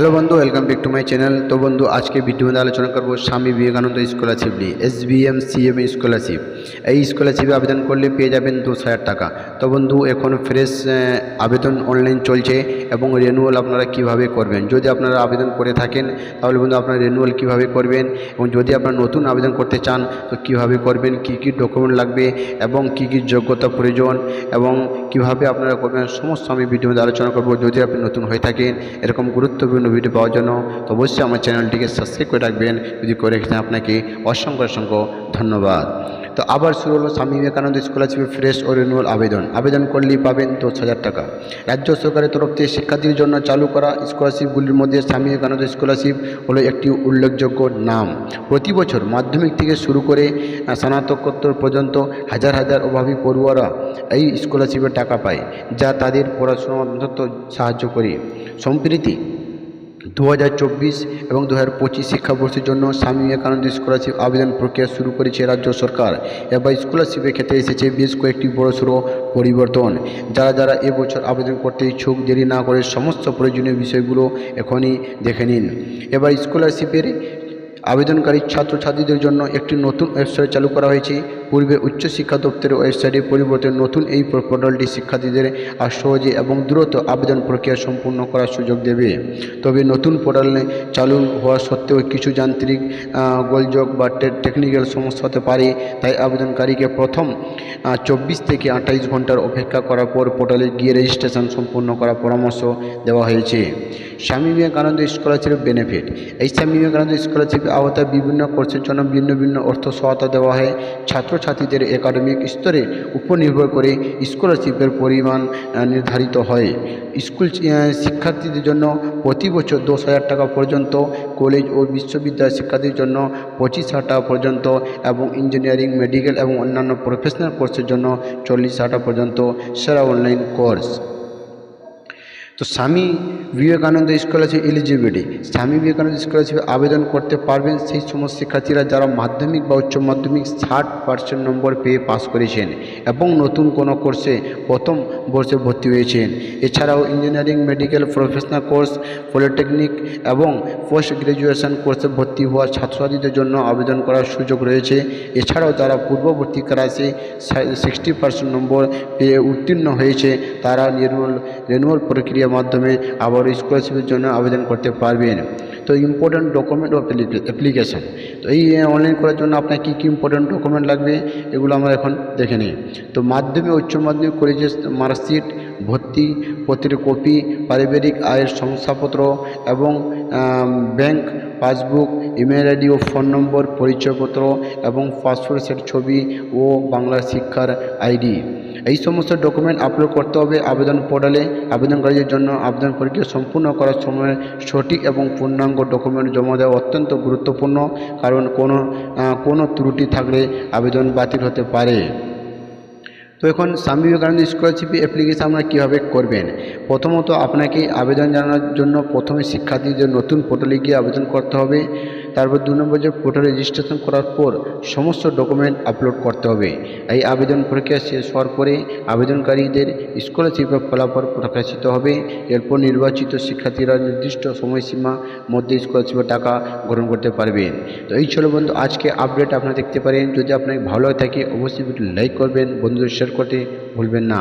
Hello বন্ধু welcome back to my channel তো বন্ধু, আজকে ভিডিওতে আলোচনা করব স্বামী বিবেকানন্দ স্কলারশিপ নিয়ে S B M C M scholarship এই স্কলারশিপে আবেদন করলে পেয়ে যাবেন দশ হাজার টাকা। তো বন্ধু, এখন ফ্রেশ আবেদন অনলাইন চলছে এবং রেনুয়াল আপনারা কীভাবে করবেন? যদি আপনারা আবেদন করে থাকেন, তাহলে বন্ধু, আপনারা রেনুয়াল কীভাবে করবেন? এবং যদি আপনারা নতুন আবেদন করতে চান, তো কীভাবে করবেন? কি কি ডকুমেন্ট লাগবে? এবং কি কি যোগ্যতা প্রয়োজন? এবং কীভাবে আপনারা করবেন, সমস্ত আমি ভিডিওতে আলোচনা করব। যদি আপনি নতুন হয়ে থাকেন এরকম গুরুত্বপূর্ণ ভিডিও পাওয়ার জন্য, তো অবশ্যই আমার চ্যানেলটিকে সাবস্ক্রাইব করে রাখবেন। যদি করে রেখেছেন আপনাকে অসংখ্য অসংখ্য ধন্যবাদ। তো আবার শুরু হলো স্বামী বিবেকানন্দ স্কলারশিপে ফ্রেশ ও রিনিউয়াল আবেদন। আবেদন করলেই পাবেন দশ হাজার টাকা। রাজ্য সরকারের তরফ থেকে শিক্ষার্থীর জন্য চালু করা স্কলারশিপগুলির মধ্যে স্বামী বিবেকানন্দ স্কলারশিপ হলো একটি উল্লেখযোগ্য নাম। প্রতি বছর মাধ্যমিক থেকে শুরু করে স্নাতকোত্তর পর্যন্ত হাজার হাজার অভাবী পড়ুয়ারা এই স্কলারশিপের টাকা পায়, যা তাদের পড়াশোনা সাহায্য করে। সম্প্রীতি দু হাজার চব্বিশ এবং দু হাজার পঁচিশ শিক্ষাবর্ষের জন্য স্বামী বিবেকানন্দ স্কলারশিপ আবেদন প্রক্রিয়া শুরু করেছে রাজ্য সরকার। এবার স্কলারশিপের ক্ষেত্রে এসেছে বেশ কয়েকটি বড়সড় পরিবর্তন। যারা যারা এবছর আবেদন করতে ইচ্ছুক, দেরি না করে সমস্ত প্রয়োজনীয় বিষয়গুলো এখনই দেখে নিন। এবার স্কলারশিপের আবেদনকারী ছাত্রছাত্রীদের জন্য একটি নতুন ওয়েবসাইট চালু করা হয়েছে। পূর্বে উচ্চশিক্ষা দপ্তরের ওয়েবসাইটের পরিবর্তে নতুন এই পোর্টালটি শিক্ষার্থীদের আর সহজে এবং দ্রুত আবেদন প্রক্রিয়া সম্পূর্ণ করার সুযোগ দেবে। তবে নতুন পোর্টালে চালু হওয়া সত্ত্বেও কিছু যান্ত্রিক গোলযোগ বা টেকনিক্যাল সমস্যা হতে পারে। তাই আবেদনকারীকে প্রথম চব্বিশ থেকে আঠাইশ ঘণ্টার অপেক্ষা করার পর পোর্টালে গিয়ে রেজিস্ট্রেশন সম্পূর্ণ করার পরামর্শ দেওয়া হয়েছে। স্বামী বিবেকানন্দ স্কলারশিপ বেনিফিট। এই স্বামী বিবেকানন্দ স্কলারশিপের আওতায় বিভিন্ন কোর্সের জন্য ভিন্ন ভিন্ন অর্থ সহায়তা দেওয়া হয়। ছাত্রছাত্রীদের একাডেমিক স্তরে উপর নির্ভর করে স্কলারশিপের পরিমাণ নির্ধারিত হয়। স্কুল শিক্ষার্থীদের জন্য প্রতি বছর দশ হাজার টাকা পর্যন্ত, কলেজ ও বিশ্ববিদ্যালয় শিক্ষার্থীর জন্য পঁচিশ হাজার টাকা পর্যন্ত এবং ইঞ্জিনিয়ারিং মেডিকেল এবং অন্যান্য প্রফেশনাল কোর্সের জন্য চল্লিশ হাজার টাকা পর্যন্ত সেরা অনলাইন কোর্স তো স্বামী বিবেকানন্দ স্কলারশিপ এলিজিবিলিটি। স্বামী বিবেকানন্দ স্কলারশিপে আবেদন করতে পারবেন। সেই সমস্ত শিক্ষার্থীরা যারা মাধ্যমিক বা উচ্চ মাধ্যমিক ষাট পার্সেন্ট নম্বর পেয়ে পাস করেছেন এবং নতুন কোনো কোর্সে প্রথম বর্ষে ভর্তি হয়েছেন। এছাড়াও engineering medical professional course polytechnic এবং পোস্ট গ্রাজুয়েশন কোর্সে ভর্তি হওয়া ছাত্রছাত্রীদের জন্য আবেদন করার সুযোগ রয়েছে। এছাড়াও যারা পূর্ববর্তী ক্লাসে সিক্সটি পার্সেন্ট নম্বর পেয়ে উত্তীর্ণ হয়েছে, তারা রিনুয়াল রিনুয়াল প্রক্রিয়ার মাধ্যমে আবার স্কলারশিপের জন্য আবেদন করতে পারবেন। তো ইম্পর্ট্যান্ট ডকুমেন্ট অফ অ্যাপ্লিকেশন তো এই অনলাইন করার জন্য আপনার কী কী ইম্পর্ট্যান্ট ডকুমেন্ট লাগবে, এগুলো আমরা এখন দেখে নিই। তো মাধ্যমিক, উচ্চ মাধ্যমিক কলেজের মার্কশিট ভর্তি পত্রের কপি পারিবারিক আয়ের শংসাপত্র এবং ব্যাংক পাসবুক, ইমেল আইডি ও ফোন নম্বর, পরিচয়পত্র এবং পাসপোর্ট সেট ছবি ও বাংলা শিক্ষার আইডি। এই সমস্ত ডকুমেন্ট আপলোড করতে হবে আবেদন পোর্টালে। আবেদনকারীদের জন্য আবেদন প্রক্রিয়া সম্পূর্ণ করার সময় সঠিক এবং পূর্ণাঙ্গ ডকুমেন্ট জমা দেওয়া অত্যন্ত গুরুত্বপূর্ণ, কারণ কোনো কোনো ত্রুটি থাকলে আবেদন বাতিল হতে পারে। তো এখন স্বামী বিবেকানন্দ স্কলারশিপ অ্যাপ্লিকেশন আপনারা কীভাবে করবেন? প্রথমত আপনাকে আবেদন জানানোর জন্য প্রথমে শিক্ষার্থীদের নতুন পোর্টালে গিয়ে আবেদন করতে হবে। তারপর দু নম্বর যে পোর্টালে রেজিস্ট্রেশন করার পর সমস্ত ডকুমেন্ট আপলোড করতে হবে। এই আবেদন প্রক্রিয়া শেষ হওয়ার পরে আবেদনকারীদের স্কলারশিপের ফলাফল প্রকাশিত হবে। এরপর নির্বাচিত শিক্ষার্থীরা নির্দিষ্ট সময়সীমা মধ্যে স্কলারশিপের টাকা গ্রহণ করতে পারবেন তো এই ছিল বন্ধু, আজকে আপডেট আপনারা দেখতে পারেন। যদি আপনাকে ভালো থাকে, অবশ্যই লাইক করবেন, বন্ধুদের শেয়ার করতে ভুলবেন না।